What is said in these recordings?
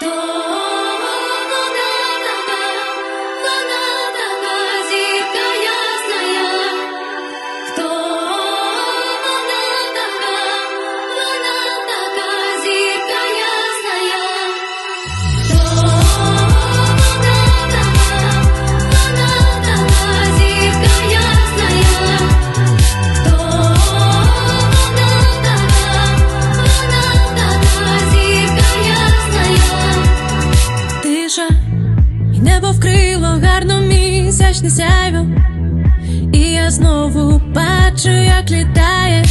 Todo І небо вкрило гарно місячне сяйво, і я знову бачу, як літає.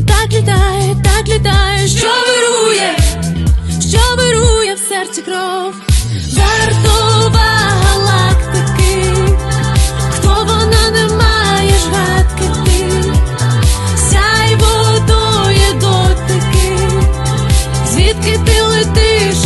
Так літає, так літає, що вирує, що вирує в серці кров, жартова галактики, хто вона не має жватки ти, сяй водою дотики, звідки ти летиш?